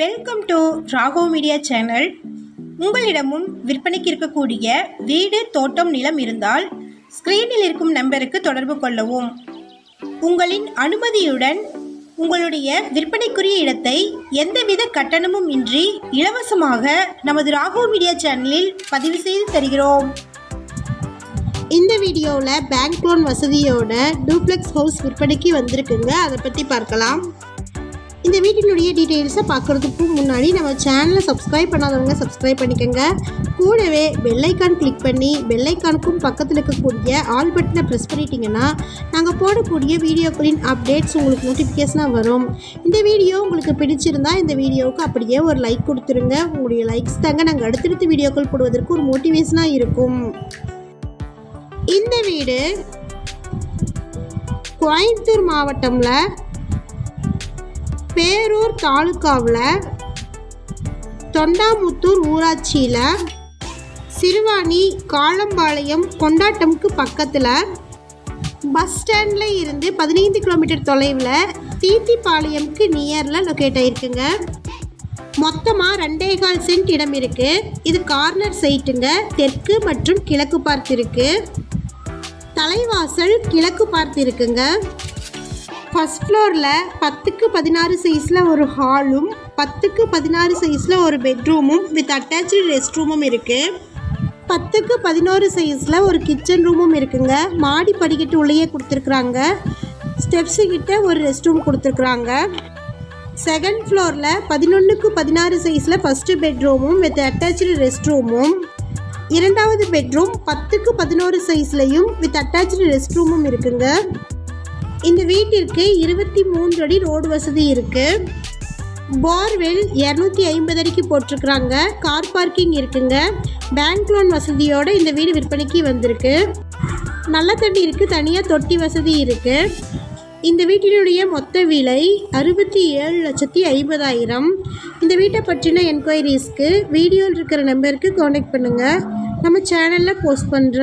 Welcome to Rago media channel உங்களிடமும் விற்பனைக்கு இருக்கக்கூடிய வீடு தோட்டம் நிலம் இருந்தால் ஸ்க்ரீனில் இருக்கும் நம்பருக்கு தொடர்பு கொள்ளவும். உங்களின் அனுமதியுடன் உங்களுடைய விற்பனைக்குரிய இடத்தை எந்தவித கட்டணமும் இன்றி இலவசமாக நமது ராகோ மீடியா சேனலில் பதிவு செய்து தருகிறோம். இந்த வீடியோவில் பேங்க் லோன் வசதியோட டூப்ளெக்ஸ் ஹவுஸ் விற்பனைக்கு வந்திருக்குங்க. அதை பற்றி பார்க்கலாம். இந்த வீட்டினுடைய டீட்டெயில்ஸை பார்க்குறதுக்கு முன்னாடி நம்ம சேனலை சப்ஸ்கிரைப் பண்ணாதவங்க சப்ஸ்கிரைப் பண்ணிக்கோங்க. கூடவே பெல்லைக்கான் கிளிக் பண்ணி பெல்லைக்கானுக்கும் பக்கத்தில் இருக்கக்கூடிய ஆல் பட்டனை ப்ரெஸ் பண்ணிட்டீங்கன்னா நாங்கள் போடக்கூடிய வீடியோக்களின் அப்டேட்ஸ் உங்களுக்கு நோட்டிஃபிகேஷனாக வரும். இந்த வீடியோ உங்களுக்கு பிடிச்சிருந்தா இந்த வீடியோவுக்கு அப்படியே ஒரு லைக் கொடுத்துருங்க. உங்களுடைய லைக்ஸ் தாங்க நாங்கள் அடுத்தடுத்து வீடியோக்கள் போடுவதற்கு ஒரு மோட்டிவேஷனாக இருக்கும். இந்த வீடு கோயம்புத்தூர் மாவட்டம்ல பேரூர் தாலுக்காவில் தொண்டாமுத்தூர் ஊராட்சியில் சிறுவாணி காளம்பாளையம் கொண்டாட்டம்க்கு பக்கத்தில் பஸ் ஸ்டாண்டில் இருந்து பதினைந்து கிலோமீட்டர் தொலைவில் தீத்திப்பாளையம்க்கு நியரில் லொக்கேட் ஆகிருக்குங்க மொத்தமாக ரெண்டே கால் சென்ட் இடம் இருக்குது இது கார்னர் சைட்டுங்க. தெற்கு மற்றும் கிழக்கு பார்த்து இருக்குது தலைவாசல் கிழக்கு பார்த்து இருக்குங்க ஃபஸ்ட் ஃப்ளோரில் பத்துக்கு பதினாறு சைஸில் ஒரு ஹாலும் பத்துக்கு பதினாறு சைஸில் ஒரு பெட்ரூமும் வித் அட்டாச்சு ரெஸ்ட் ரூமும் இருக்குது பத்துக்கு பதினோரு சைஸில் ஒரு கிச்சன் ரூமும் இருக்குங்க. மாடி படிக்கட்டு உள்ளேயே கொடுத்துருக்குறாங்க. ஸ்டெப்ஸு கிட்ட ஒரு ரெஸ்ட் ரூம் கொடுத்துருக்குறாங்க. செகண்ட் ஃப்ளோரில் பதினொன்றுக்கு பதினாறு சைஸில் ஃபஸ்ட்டு பெட்ரூமும் வித் அட்டாச்சு ரெஸ்ட் ரூமும் இரண்டாவது பெட்ரூம் பத்துக்கு பதினோரு சைஸ்லையும் வித் அட்டாச்சு ரெஸ்ட் ரூமும் இருக்குங்க. இந்த வீட்டிற்கு இருபத்தி மூன்று அடி ரோடு வசதி இருக்குது போர்வெல் இரநூத்தி ஐம்பது அடிக்கு போட்டிருக்கிறாங்க. கார் பார்க்கிங் இருக்குங்க. பேங்க் லோன் வசதியோட இந்த வீடு விற்பனைக்கு வந்திருக்கு. நல்ல தண்ணி இருக்குது தனியாக தொட்டி வசதி இருக்குது இந்த வீட்டினுடைய மொத்த விலை அறுபத்தி ஏழு லட்சத்தி ஐம்பதாயிரம். இந்த வீட்டை பற்றின என்கொயரிஸ்க்கு வீடியோவில் இருக்கிற நம்பருக்கு காண்டாக்ட் பண்ணுங்கள் நம்ம சேனலில் போஸ்ட் பண்ணுற